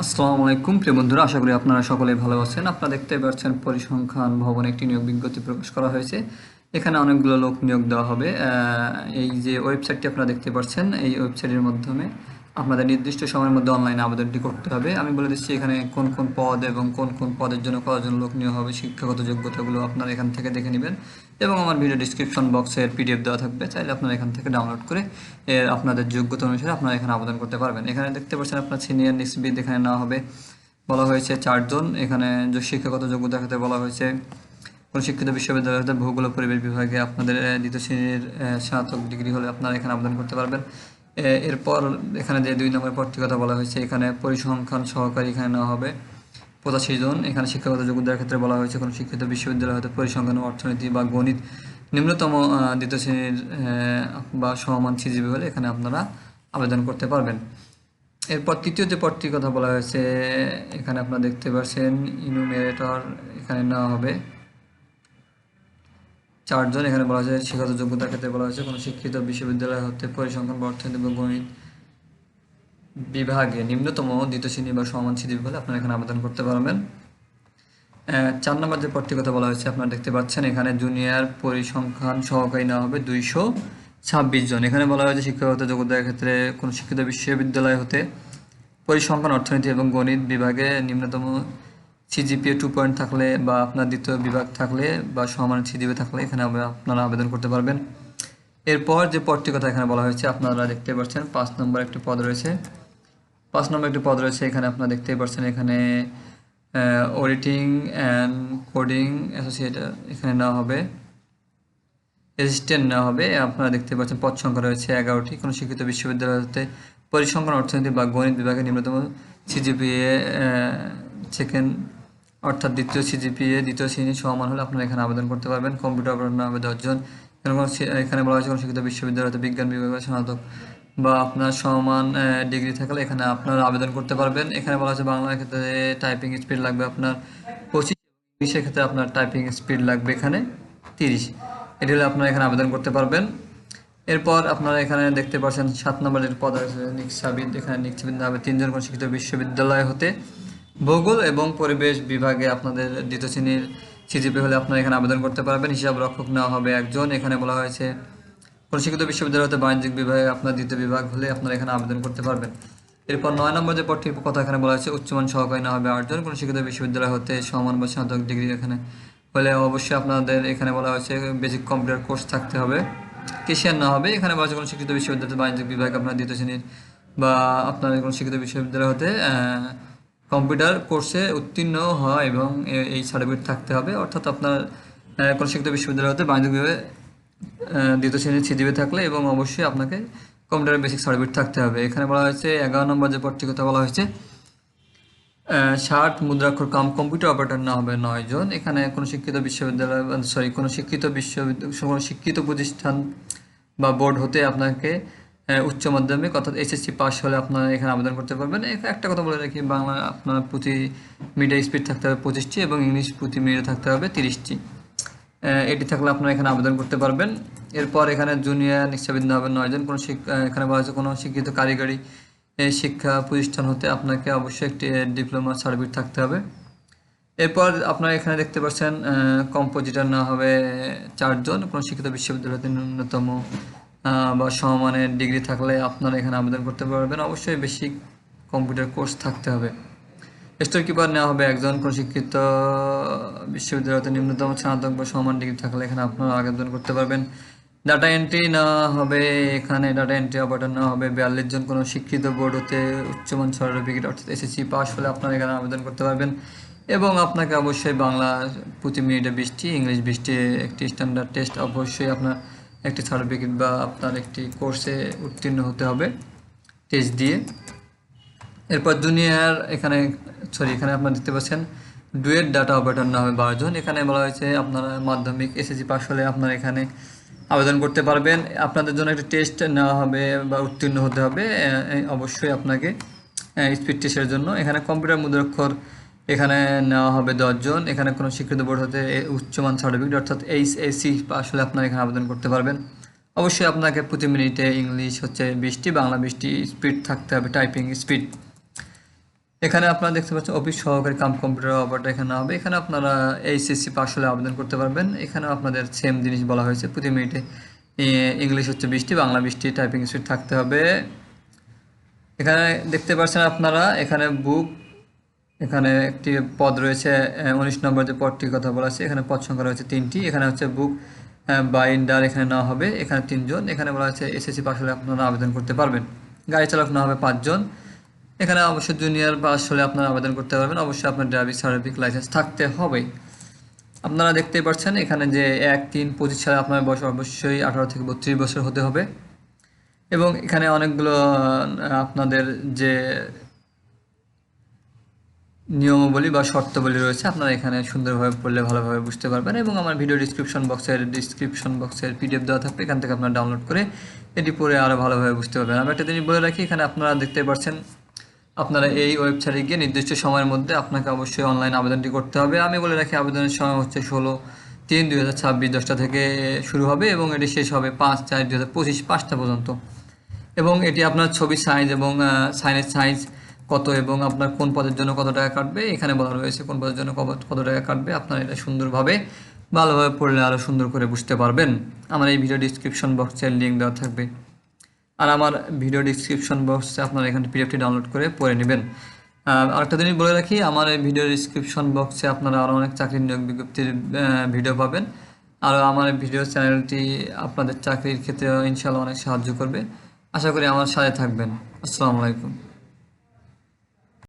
আসসালামু আলাইকুম। প্রিয় বন্ধুরা, আশা করি আপনারা সকলেই ভালো আছেন। আপনারা দেখতে পাচ্ছেন পরিসংখ্যান ভবনে একটি নিয়োগ বিজ্ঞপ্তি প্রকাশ করা হয়েছে। এখানে অনেকগুলো লোক নিয়োগ দেওয়া হবে। এই যে ওয়েবসাইটটি আপনারা দেখতে পাচ্ছেন, এই ওয়েবসাইটের মাধ্যমে আপনাদের নির্দিষ্ট সময়ের মধ্যে অনলাইনে আবেদনটি করতে হবে। আমি বলে দিচ্ছি, এখানে কোন কোন পদ এবং কোন কোন পদের জন্য কতজন লোক নিয়োগ হবে, শিক্ষাগত যোগ্যতাগুলো আপনারা এখান থেকে দেখে নেবেন এবং আমার ভিডিও ডিসক্রিপশন বক্সের পিডিএফ দেওয়া থাকবে। চাইলে আপনারা এখান থেকে ডাউনলোড করে এর আপনাদের যোগ্যতা অনুসারে আপনারা এখানে আবেদন করতে পারবেন। এখানে দেখতে পাচ্ছেন আপনার সিনিয়র নিসবিদ এখানে নেওয়া হবে। বলা হয়েছে চারজন। এখানে শিক্ষাগত যোগ্যতার ক্ষেত্রে বলা হয়েছে, কোন শিক্ষিত বিশ্ববিদ্যালয় ভূগোল পরিবেশ বিভাগে আপনাদের দ্বিতীয় শ্রেণির স্নাতক ডিগ্রি হলে আপনারা এখানে আবেদন করতে পারবেন। এরপর এখানে যে দুই নম্বর পদটির কথা বলা হয়েছে, এখানে পরিসংখ্যান সহকারী এখানে নেওয়া হবে। পঁচাশি জন এখানে শিক্ষাগত যোগ্যতার ক্ষেত্রে বলা হয়েছে, কোনো শিক্ষিত বিশ্ববিদ্যালয় হতে পরিসংখ্যান, অর্থনীতি বা গণিত নিম্নতম দ্বিতীয় শ্রেণির বা সমমান সিজিবি হলে এখানে আপনারা আবেদন করতে পারবেন। এরপর তৃতীয় যে পদটির কথা বলা হয়েছে, এখানে আপনারা দেখতে পাচ্ছেন ইনুমেরেটর এখানে নেওয়া হবে। চারজন, এখানে বলা হয়েছে শিক্ষাগত যোগ্যতার ক্ষেত্রে বলা হয়েছে, কোনো শিক্ষিত বিশ্ববিদ্যালয় হতে পরিসংখ্যান বা অর্থনীতি বা গণিত বিভাগে নিম্নতম দ্বিতীয় শ্রেণি বা সমান শ্রেণি হলে আপনারা এখানে আবেদন করতে পারবেন। চার নম্বর যে পদটির কথা বলা হয়েছে, আপনারা দেখতে পাচ্ছেন এখানে জুনিয়র পরিসংখ্যান সহকারী নেওয়া হবে দুইশো ছাব্বিশ জন। এখানে বলা হয়েছে শিক্ষাগত যোগ্যতার ক্ষেত্রে কোনো শিক্ষিত বিশ্ববিদ্যালয় হতে পরিসংখ্যান, অর্থনীতি এবং গণিত বিভাগে নিম্নতম সিজিপিএ টু পয়েন্ট থাকলে বা আপনার দ্বিতীয় বিভাগ থাকলে বা সমান সিজিপি থাকলে এখানে আপনারা আবেদন করতে পারবেন। এরপর যে পদটির কথা এখানে বলা হয়েছে, আপনারা দেখতে পাচ্ছেন পাঁচ নম্বর একটি পদ রয়েছে। পাঁচ নম্বর একটি পদ রয়েছে, এখানে আপনারা দেখতেই পাচ্ছেন এখানে অডিটিং অ্যান্ড কোডিং অ্যাসোসিয়েটার এখানে নেওয়া হবে। অ্যাসিস্ট্যান্ট নেওয়া হবে। আপনারা দেখতে পাচ্ছেন পদ সংখ্যা রয়েছে এগারোটি। কোনো শিক্ষিত বিশ্ববিদ্যালয় হতে পরিসংখ্যান, অর্থনীতি বা গণিত বিভাগে নিম্নতম সিজিপিএ সেকেন্ড অর্থাৎ দ্বিতীয় সিজিপিএ দ্বিতীয় শ্রেণি সমান হলে আপনারা এখানে আবেদন করতে পারবেন। কম্পিউটার অপারেটর হবে দশজন। এখানে বলা হয়েছে কোনো শিক্ষিত বিশ্ববিদ্যালয়তে বিজ্ঞান বিভাগে স্নাতক বা আপনার সমান ডিগ্রি থাকলে এখানে আপনারা আবেদন করতে পারবেন। এখানে বলা হয়েছে বাংলার ক্ষেত্রে টাইপিং স্পিড লাগবে আপনার পঁচিশ, ইংলিশের ক্ষেত্রে আপনার টাইপিং স্পিড লাগবে এখানে তিরিশ। এটি হলে আপনারা এখানে আবেদন করতে পারবেন। এরপর আপনারা এখানে দেখতে পাচ্ছেন সাত নম্বরের পদ আছে নিকসাবিদ এখানে নিকসাবিদ হবে তিনজন কোন শিক্ষিত বিশ্ববিদ্যালয় হতে ভূগোল এবং পরিবেশ বিভাগে আপনাদের দ্বিতীয় শ্রেণির সিজিপি হলে আপনারা এখানে আবেদন করতে পারবেন। হিসাব রক্ষক নেওয়া হবে একজন। এখানে বলা হয়েছে কোন শিক্ষিত বিশ্ববিদ্যালয় হতে বাণিজ্যিক বিভাগে আপনার দ্বিতীয় বিভাগ হলে আপনারা এখানে আবেদন করতে পারবেন। এরপর নয় নম্বর যে পদটির কথা এখানে বলা হয়েছে, উচ্চমান সহকারী না হবে আটজন। কোন শিক্ষিত বিশ্ববিদ্যালয় হতে সমান বা স্নাতক ডিগ্রি এখানে হলে অবশ্যই আপনাদের এখানে বলা হয়েছে বেসিক কম্পিউটার কোর্স থাকতে হবে। কেশিয়ার না হবে। এখানে বলা হয়েছে, কোনো শিক্ষিত বিশ্ববিদ্যালয়তে বাণিজ্যিক বিভাগ আপনার দ্বিতীয় শ্রেণির বা আপনার কোনো শিক্ষিত বিশ্ববিদ্যালয় হতে কম্পিউটার কোর্সে উত্তীর্ণ হয় এবং এই সার্টিফিকেট থাকতে হবে। অর্থাৎ আপনার কোনো শিক্ষিত বিশ্ববিদ্যালয় হতে বিভাগে দ্বিতীয় শ্রেণির সিজিবি থাকলে এবং অবশ্যই আপনাকে কম্পিউটার বেসিক সার্টিফিকেট থাকতে হবে। এখানে বলা হয়েছে, এগারো নম্বর যে পদটির কথা বলা হয়েছে ষাট মুদ্রাক্ষর কাম কম্পিউটার অপারেটর না হবে নয় জন। এখানে কোনো শিক্ষিত বিশ্ববিদ্যালয় সরি কোনো শিক্ষিত বিশ্ববিদ্যালয়, কোনো শিক্ষিত প্রতিষ্ঠান বা বোর্ড হতে আপনাকে উচ্চ মাধ্যমিক, অর্থাৎ এসএসসি পাস হলে আপনারা এখানে আবেদন করতে পারবেন। একটা কথা বলে রাখি, বাংলা আপনার প্রতি মিডিয়া স্পিড থাকতে হবে পঁচিশটি এবং ইংলিশ প্রতি মিডিয়া থাকতে হবে তিরিশটি। এটি থাকলে আপনারা এখানে আবেদন করতে পারবেন। এরপর এখানে জুনিয়র নিশ্চাবিদ হবে নয়জন কোনো এখানে বলা হয়েছে কোনো শিক্ষিত কারিগরি শিক্ষা প্রতিষ্ঠান হতে আপনাকে অবশ্যই একটি ডিপ্লোমা সার্টিফিকেট থাকতে হবে। এরপর আপনারা এখানে দেখতে পাচ্ছেন কম্পোজিটার না হবে চারজন। কোনো শিক্ষিত বিশ্ববিদ্যালয়তে ন্যূনতম বা সমমানের ডিগ্রি থাকলে আপনারা এখানে আবেদন করতে পারবেন। অবশ্যই বেসিক কম্পিউটার কোর্স থাকতে হবে। স্টোর কিপার নেওয়া হবে একজন কোন শিক্ষিত বিশ্ববিদ্যালয়তে নিম্নতম স্নাতক বা সমান ডিগ্রি থাকলে এখানে আপনারা আবেদন করতে পারবেন। ডাটা এন্ট্রি নেওয়া হবে, এখানে ডাটা এন্ট্রি অপারেটর নেওয়া হবে। বিয়াল্লিশ জন কোনো শিক্ষিত বোর্ড হতে উচ্চমান সার্টিফিকেট অর্থাৎ এসএসসি পাস হলে আপনারা এখানে আবেদন করতে পারবেন। এবং আপনাকে অবশ্যই বাংলা প্রতি মিনিটে বৃষ্টি, ইংলিশ বৃষ্টি একটি স্ট্যান্ডার্ড টেস্ট অবশ্যই আপনার একটি সার্টিফিকেট বা আপনার একটি কোর্সে উত্তীর্ণ হতে হবে টেস্ট দিয়ে। এরপর জুনিয়র এখানে সরি এখানে আপনারা দেখতে পাচ্ছেন ডুয়েট ডাটা অপারেটর না হবে বারোজন এখানে বলা হয়েছে আপনারা মাধ্যমিক এসএসসি পাস হলে আপনারা এখানে আবেদন করতে পারবেন। আপনাদের জন্য একটা টেস্ট নেওয়া হবে বা উত্তীর্ণ হতে হবে অবশ্যই আপনাকে স্পিড টেস্টের জন্য। এখানে কম্পিউটার মুদ্রাক্ষর এখানে নেওয়া হবে দশজন এখানে কোনো স্বীকৃত বোর্ড হতে উচ্চমান সার্টিফিকেট অর্থাৎ এইচ এসি পাস হলে আপনারা এখানে আবেদন করতে পারবেন। অবশ্যই আপনাকে প্রতি মিনিটে ইংলিশ হচ্ছে বিশটি বাংলা বিশটি স্পিড থাকতে হবে টাইপিং স্পিড এখানে আপনারা দেখতে পাচ্ছেন অফিস সহকারী কাম কম্পিউটার অপারেটর এখানে হবে। এখানে আপনারা এইচএসসি পাস হলে আবেদন করতে পারবেন। এখানে আপনাদের সেম জিনিস বলা হয়েছে। প্রতি মিনিটে ইংলিশ হচ্ছে বিশটি বাংলা বিশটি টাইপিং স্পিড থাকতে হবে। এখানে দেখতে পাচ্ছেন আপনারা, এখানে বুক এখানে একটি পদ রয়েছে উনিশ নম্বর যে পদটির কথা বলা আছে এখানে পদ সংখ্যা রয়েছে তিনটি। এখানে হচ্ছে বুক বাইন্ডার এখানে নেওয়া হবে। এখানে তিনজন। এখানে বলা হচ্ছে এসএসসি পাস হলে আপনারা আবেদন করতে পারবেন। গাড়ি চালক নেওয়া হবে পাঁচজন। এখানে অবশ্যই জুনিয়র পাস হলে আপনারা আবেদন করতে পারবেন। অবশ্যই আপনার ড্রাইভিং সার্টিফিকেট লাইসেন্স থাকতে হবে। আপনারা দেখতেই পাচ্ছেন এখানে যে এক, তিন, পঁচিশ সালে আপনার বয়স অবশ্যই আঠারো থেকে বত্রিশ বছর হতে হবে। এবং এখানে অনেকগুলো আপনাদের যে নিয়মাবলী বা শর্তাবলী রয়েছে। আপনারা এখানে সুন্দরভাবে পড়লে ভালোভাবে বুঝতে পারবেন এবং আমার ভিডিও ডিসক্রিপশন বক্সের ডিসক্রিপশন বক্সের পিডিএফ দেওয়া থাকবে। এখান থেকে আপনারা ডাউনলোড করে এটি পড়ে আরও ভালোভাবে বুঝতে পারবেন। আমি একটা জিনিস বলে রাখি, এখানে আপনারা দেখতে পাচ্ছেন আপনারা এই ওয়েবসাইটে গিয়ে নির্দিষ্ট সময়ের মধ্যে আপনাকে অবশ্যই অনলাইন আবেদনটি করতে হবে। আমি বলে রাখি, আবেদনের সময় হচ্ছে ষোলো তিন দুই হাজার ছাব্বিশ দশটা থেকে শুরু হবে এবং এটি শেষ হবে পাঁচ চার দুই হাজার পঁচিশ পাঁচটা পর্যন্ত। এবং এটি আপনার ছবি সাইজ এবং সাইনের সাইজ কত এবং আপনার কোন পদের জন্য কত টাকা কাটবে? এখানে বলা রয়েছে কোন পদের জন্য কত- টাকা কাটবে। আপনারা এটা সুন্দরভাবে, ভালোভাবে পড়লে আরও সুন্দর করে বুঝতে পারবেন। আমার এই ভিডিও ডিসক্রিপশন বক্সের লিঙ্ক দেওয়া থাকবে। আর আমার ভিডিও ডিসক্রিপশন বক্সে আপনারা এখানে পিডিএফটি ডাউনলোড করে পড়ে নেবেন। আর আরেকটা জিনিস বলে রাখি, আমার এই ভিডিও ডিসক্রিপশন বক্সে আপনারা আরও অনেক চাকরির নিয়োগ বিজ্ঞপ্তির ভিডিও পাবেন। আর আমার ভিডিও চ্যানেলটি আপনাদের চাকরির ক্ষেত্রে ইনশাল্লাহ অনেক সাহায্য করবে। আশা করি আমার সাথে থাকবেন। আসসালামু আলাইকুম।